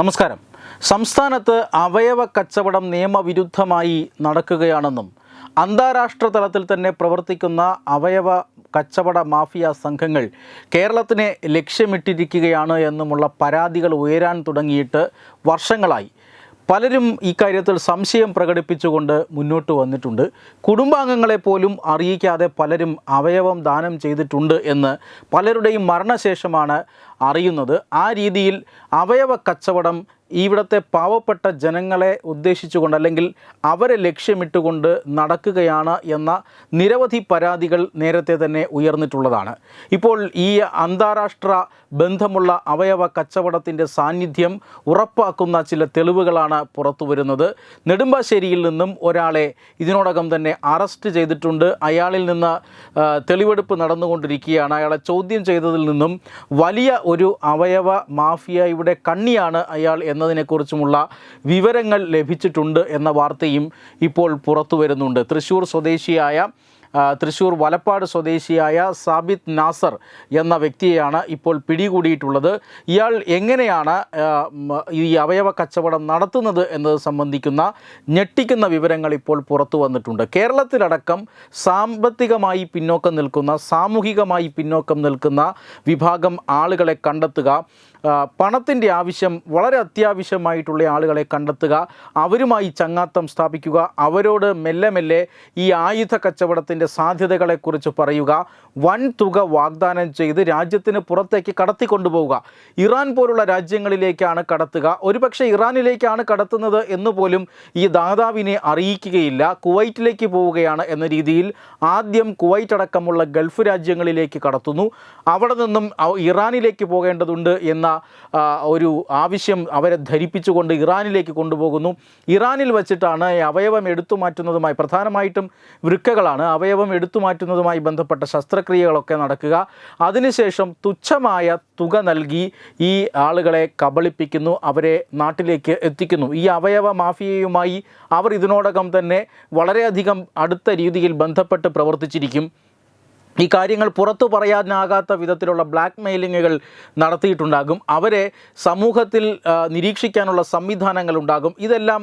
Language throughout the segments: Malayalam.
നമസ്കാരം. സംസ്ഥാനത്ത് അവയവ കച്ചവടം നിയമവിരുദ്ധമായി നടക്കുകയാണെന്നും അന്താരാഷ്ട്ര തലത്തിൽ തന്നെ പ്രവർത്തിക്കുന്ന അവയവ കച്ചവട മാഫിയ സംഘങ്ങൾ കേരളത്തിനെ ലക്ഷ്യമിട്ടിരിക്കുകയാണ് എന്നുമുള്ള പരാതികൾ ഉയരാൻ തുടങ്ങിയിട്ട് വർഷങ്ങളായി. പലരും കാര്യത്തിൽ സംശയം പ്രകടിപ്പിച്ചുകൊണ്ട് മുന്നോട്ട് വന്നിട്ടുണ്ട്. കുടുംബാംഗങ്ങളെ പോലും അറിയിക്കാതെ പലരും അവയവം ദാനം ചെയ്തിട്ടുണ്ട് എന്ന് പലരുടെയും മരണശേഷമാണ് അറിയുന്നത്. ആ രീതിയിൽ അവയവ കച്ചവടം ഇവിടുത്തെ പാവപ്പെട്ട ജനങ്ങളെ ഉദ്ദേശിച്ചുകൊണ്ട് അല്ലെങ്കിൽ അവരെ ലക്ഷ്യമിട്ടുകൊണ്ട് നടക്കുകയാണ് എന്ന നിരവധി പരാതികൾ നേരത്തെ തന്നെ ഉയർന്നിട്ടുള്ളതാണ്. ഇപ്പോൾ ഈ അന്താരാഷ്ട്ര ബന്ധമുള്ള അവയവ കച്ചവടത്തിന്റെ സാന്നിധ്യം ഉറപ്പാക്കുന്ന ചില തെളിവുകളാണ് പുറത്തു വരുന്നത്. നെടുമ്പാശ്ശേരിയിൽ നിന്നും ഒരാളെ ഇതിനോടകം തന്നെ അറസ്റ്റ് ചെയ്തിട്ടുണ്ട്. അയാളിൽ നിന്ന് തെളിവെടുപ്പ് നടന്നുകൊണ്ടിരിക്കുകയാണ്. അയാളെ ചോദ്യം ചെയ്തതിൽ നിന്നും വലിയ ഒരു അവയവ മാഫിയയുടെ കണ്ണിയാണ് അയാൾ എന്നതിനെക്കുറിച്ചുമുള്ള വിവരങ്ങൾ ലഭിച്ചിട്ടുണ്ട് എന്ന വാർത്തയും ഇപ്പോൾ പുറത്തു വരുന്നുണ്ട്. തൃശ്ശൂർ സ്വദേശിയായ തൃശ്ശൂർ വലപ്പാട് സ്വദേശിയായ സാബിത് നാസർ എന്ന വ്യക്തിയെയാണ് ഇപ്പോൾ പിടികൂടിയിട്ടുള്ളത്. ഇയാൾ എങ്ങനെയാണ് ഈ അവയവ കച്ചവടം നടത്തുന്നത് എന്നത് സംബന്ധിക്കുന്ന ഞെട്ടിക്കുന്ന വിവരങ്ങൾ ഇപ്പോൾ പുറത്തു വന്നിട്ടുണ്ട്. കേരളത്തിലടക്കം സാമ്പത്തികമായി പിന്നോക്കം നിൽക്കുന്ന സാമൂഹികമായി പിന്നോക്കം നിൽക്കുന്ന വിഭാഗം ആളുകളെ കണ്ടെത്തുക പണത്തിന്റെ ആവശ്യം വളരെ അത്യാവശ്യമായിട്ടുള്ള ആളുകളെ കണ്ടെത്തുക അവരുമായി ചങ്ങാത്തം സ്ഥാപിക്കുക അവരോട് മെല്ലെ മെല്ലെ ഈ ആയുധ കച്ചവടത്തിന്റെ സാധ്യതകളെക്കുറിച്ച് പറയുക വൻ തുക വാഗ്ദാനം ചെയ്ത് രാജ്യത്തിന് പുറത്തേക്ക് കടത്തിക്കൊണ്ടുപോവുക. ഇറാൻ പോലുള്ള രാജ്യങ്ങളിലേക്കാണ് കടത്തുക. ഒരുപക്ഷെ ഇറാനിലേക്കാണ് കടത്തുന്നത് എന്ന് പോലും ഈ ദാതാവിനെ അറിയിക്കുകയില്ല. കുവൈറ്റിലേക്ക് പോവുകയാണ് എന്ന രീതിയിൽ ആദ്യം കുവൈറ്റ് അടക്കമുള്ള ഗൾഫ് രാജ്യങ്ങളിലേക്ക് കടത്തുന്നു. അവിടെ നിന്നും ഇറാനിലേക്ക് പോകേണ്ടതുണ്ട് എന്ന ഒരു ആവശ്യം അവരെ ധരിപ്പിച്ചുകൊണ്ട് ഇറാനിലേക്ക് കൊണ്ടുപോകുന്നു. ഇറാനിൽ വച്ചിട്ടാണ് അവയവം എടുത്തു മാറ്റുന്നതുമായി പ്രധാനമായിട്ടും വൃക്കകളാണ് അവയവം എടുത്തു മാറ്റുന്നതുമായി ബന്ധപ്പെട്ട ശസ്ത്രക്രിയകളൊക്കെ നടക്കുക. അതിനുശേഷം തുച്ഛമായ തുക നൽകി ഈ ആളുകളെ കബളിപ്പിക്കുന്നു അവരെ നാട്ടിലേക്ക് എത്തിക്കുന്നു. ഈ അവയവ മാഫിയയുമായി അവർ ഇതിനോടകം തന്നെ വളരെയധികം അടുത്ത രീതിയിൽ ബന്ധപ്പെട്ട് പ്രവർത്തിച്ചിരിക്കും. ഈ കാര്യങ്ങൾ പുറത്തു പറയാനാകാത്ത വിധത്തിലുള്ള ബ്ലാക്ക് മെയിലിങ്ങുകൾ നടത്തിയിട്ടുണ്ടാകും. അവരെ സമൂഹത്തിൽ നിരീക്ഷിക്കാനുള്ള സംവിധാനങ്ങൾ ഉണ്ടാകും ഇതെല്ലാം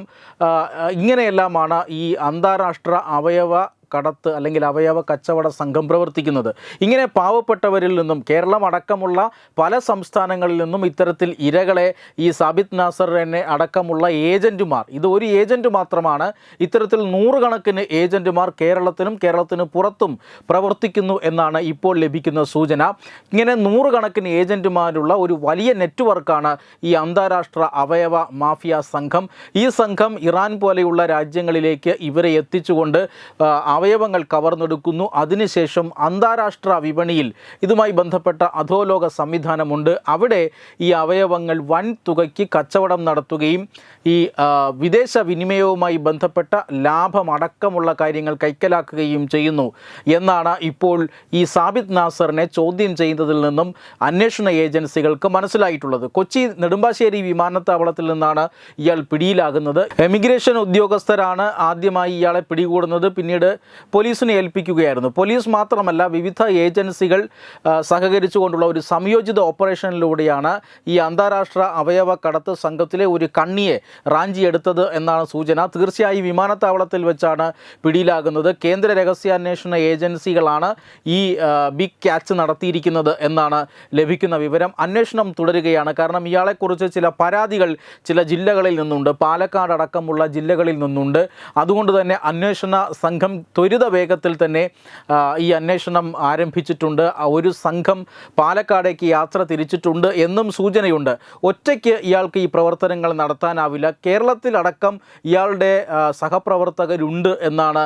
ഇങ്ങനെയെല്ലാമാണ് ഈ അന്താരാഷ്ട്ര അവയവ കടത്ത് അല്ലെങ്കിൽ അവയവ കച്ചവട സംഘം പ്രവർത്തിക്കുന്നത്. ഇങ്ങനെ പാവപ്പെട്ടവരിൽ നിന്നും കേരളം അടക്കമുള്ള പല സംസ്ഥാനങ്ങളിൽ നിന്നും ഇത്തരത്തിൽ ഇരകളെ ഈ സാബിത് നാസർ എന്നെ അടക്കമുള്ള ഏജന്റുമാർ ഇത് ഒരു ഏജന്റ് മാത്രമാണ് ഇത്തരത്തിൽ നൂറുകണക്കിന് ഏജന്റുമാർ കേരളത്തിനും കേരളത്തിന് പുറത്തും പ്രവർത്തിക്കുന്നു എന്നാണ് ഇപ്പോൾ ലഭിക്കുന്ന സൂചന. ഇങ്ങനെ നൂറുകണക്കിന് ഏജന്റുമാരുള്ള ഒരു വലിയ നെറ്റ്വർക്കാണ് ഈ അന്താരാഷ്ട്ര അവയവ മാഫിയ സംഘം. ഈ സംഘം ഇറാൻ പോലെയുള്ള രാജ്യങ്ങളിലേക്ക് ഇവരെ എത്തിച്ചുകൊണ്ട് അവയവങ്ങൾ കവർന്നെടുക്കുന്നു. അതിനുശേഷം അന്താരാഷ്ട്ര വിപണിയിൽ ഇതുമായി ബന്ധപ്പെട്ട അധോലോക സംവിധാനമുണ്ട്. അവിടെ ഈ അവയവങ്ങൾ വൻ തുകയ്ക്ക് കച്ചവടം നടത്തുകയും ഈ വിദേശ വിനിമയവുമായി ബന്ധപ്പെട്ട ലാഭമടക്കമുള്ള കാര്യങ്ങൾ കൈക്കലാക്കുകയും ചെയ്യുന്നു. എന്നാണ് ഇപ്പോൾ ഈ സാബിത് നാസറിനെ ചോദ്യം ചെയ്യുന്നതിൽ നിന്നും അന്വേഷണ ഏജൻസികൾക്ക് മനസ്സിലായിട്ടുള്ളത്. കൊച്ചി നെടുമ്പാശ്ശേരി വിമാനത്താവളത്തിൽ നിന്നാണ് ഇയാൾ പിടിയിലാകുന്നത്. എമിഗ്രേഷൻ ഉദ്യോഗസ്ഥരാണ് ആദ്യമായി ഇയാളെ പിടികൂടുന്നത്. പിന്നീട് പോലീസിനെ ഏൽപ്പിക്കുകയായിരുന്നു. പോലീസ് മാത്രമല്ല വിവിധ ഏജൻസികൾ സഹകരിച്ചുകൊണ്ടുള്ള ഒരു സംയോജിത ഓപ്പറേഷനിലൂടെയാണ് ഈ അന്താരാഷ്ട്ര അവയവ കടത്ത് സംഘത്തിലെ ഒരു കണ്ണിയെ റാഞ്ചിയെടുത്തത് എന്നാണ് സൂചന. തീർച്ചയായും വിമാനത്താവളത്തിൽ വെച്ചാണ് പിടിയിലാകുന്നത്. കേന്ദ്ര രഹസ്യാന്വേഷണ ഏജൻസികളാണ് ഈ ബിഗ് ക്യാച്ച് നടത്തിയിരിക്കുന്നത് എന്നാണ് ലഭിക്കുന്ന വിവരം. അന്വേഷണം തുടരുകയാണ്. കാരണം ഇയാളെക്കുറിച്ച് ചില പരാതികൾ ചില ജില്ലകളിൽ നിന്നുണ്ട്. പാലക്കാട് അടക്കമുള്ള ജില്ലകളിൽ നിന്നുണ്ട്. അതുകൊണ്ട് തന്നെ അന്വേഷണ സംഘം ത്വരിത വേഗത്തിൽ തന്നെ ഈ അന്വേഷണം ആരംഭിച്ചിട്ടുണ്ട്. ഒരു സംഘം പാലക്കാടേക്ക് യാത്ര തിരിച്ചിട്ടുണ്ട് എന്നും സൂചനയുണ്ട്. ഒറ്റയ്ക്ക് ഇയാൾക്ക് ഈ പ്രവർത്തനങ്ങൾ നടത്താനാവില്ല. കേരളത്തിലടക്കം ഇയാളുടെ സഹപ്രവർത്തകരുണ്ട് എന്നാണ്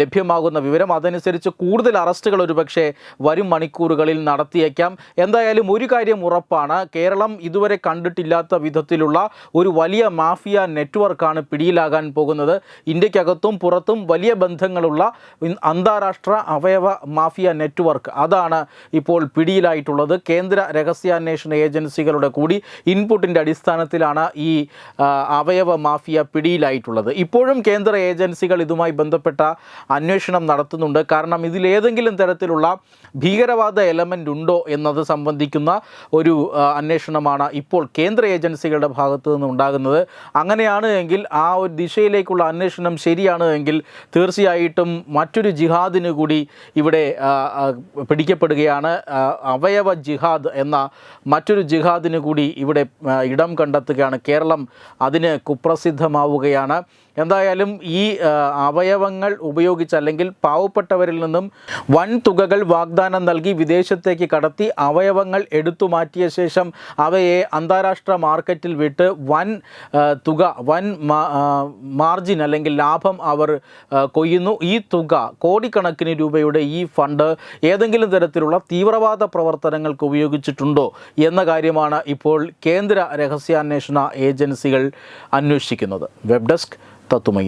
ലഭ്യമാകുന്ന വിവരം. അതനുസരിച്ച് കൂടുതൽ അറസ്റ്റുകൾ ഒരുപക്ഷെ വരും മണിക്കൂറുകളിൽ നടത്തിയേക്കാം. എന്തായാലും ഒരു കാര്യം ഉറപ്പാണ്. കേരളം ഇതുവരെ കണ്ടിട്ടില്ലാത്ത വിധത്തിലുള്ള ഒരു വലിയ മാഫിയ നെറ്റ്വർക്കാണ് പിടിയിലാകാൻ പോകുന്നത്. ഇന്ത്യക്കകത്തും പുറത്തും വലിയ ബന്ധങ്ങളുള്ള ഇൻ- അന്താരാഷ്ട്ര അവയവ മാഫിയ നെറ്റ്വർക്ക്. അതാണ് ഇപ്പോൾ പിടിയിലായിട്ടുള്ളത്. കേന്ദ്ര രഹസ്യാന്വേഷണ ഏജൻസികളുടെ കൂടി ഇൻപുട്ടിന്റെ അടിസ്ഥാനത്തിലാണ് ഈ അവയവ മാഫിയ പിടിയിലായിട്ടുള്ളത്. ഇപ്പോഴും കേന്ദ്ര ഏജൻസികൾ ഇതുമായി ബന്ധപ്പെട്ട അന്വേഷണം നടത്തുന്നുണ്ട്. കാരണം ഇതിലേതെങ്കിലും തരത്തിലുള്ള ഭീകരവാദ എലമെന്റ് ഉണ്ടോ എന്നത് സംബന്ധിക്കുന്ന ഒരു അന്വേഷണമാണ് ഇപ്പോൾ കേന്ദ്ര ഏജൻസികളുടെ ഭാഗത്തു നിന്ന് ഉണ്ടാകുന്നത്. അങ്ങനെയാണ് എങ്കിൽ ആ ഒരു ദിശയിലേക്കുള്ള അന്വേഷണം ശരിയാണ് എങ്കിൽ തീർച്ചയായിട്ടും മറ്റൊരു ജിഹാദിന് കൂടി ഇവിടെ പിടിക്കപ്പെടുകയാണ്. അവയവ ജിഹാദ് എന്ന മറ്റൊരു ജിഹാദിന് കൂടി ഇവിടെ ഇടം കണ്ടെത്തുകയാണ്. കേരളം അതിന് കുപ്രസിദ്ധമാവുകയാണ്. എന്തായാലും ഈ അവയവങ്ങൾ ഉപയോഗിച്ച് അല്ലെങ്കിൽ പാവപ്പെട്ടവരിൽ നിന്നും വൻ തുകകൾ വാഗ്ദാനം നൽകി വിദേശത്തേക്ക് കടത്തി അവയവങ്ങൾ എടുത്തു മാറ്റിയ ശേഷം അവയെ അന്താരാഷ്ട്ര മാർക്കറ്റിൽ വിട്ട് വൻ തുക വൻ മാർജിൻ അല്ലെങ്കിൽ ലാഭം അവർ കൊയ്യുന്നു. ഈ തുക കോടിക്കണക്കിന് രൂപയുടെ ഈ ഫണ്ട് ഏതെങ്കിലും തരത്തിലുള്ള തീവ്രവാദ പ്രവർത്തനങ്ങൾക്ക് ഉപയോഗിച്ചിട്ടുണ്ടോ എന്ന കാര്യമാണ് ഇപ്പോൾ കേന്ദ്ര രഹസ്യാന്വേഷണ ഏജൻസികൾ അന്വേഷിക്കുന്നത്. വെബ് ഡെസ്ക് തത്തുമൈ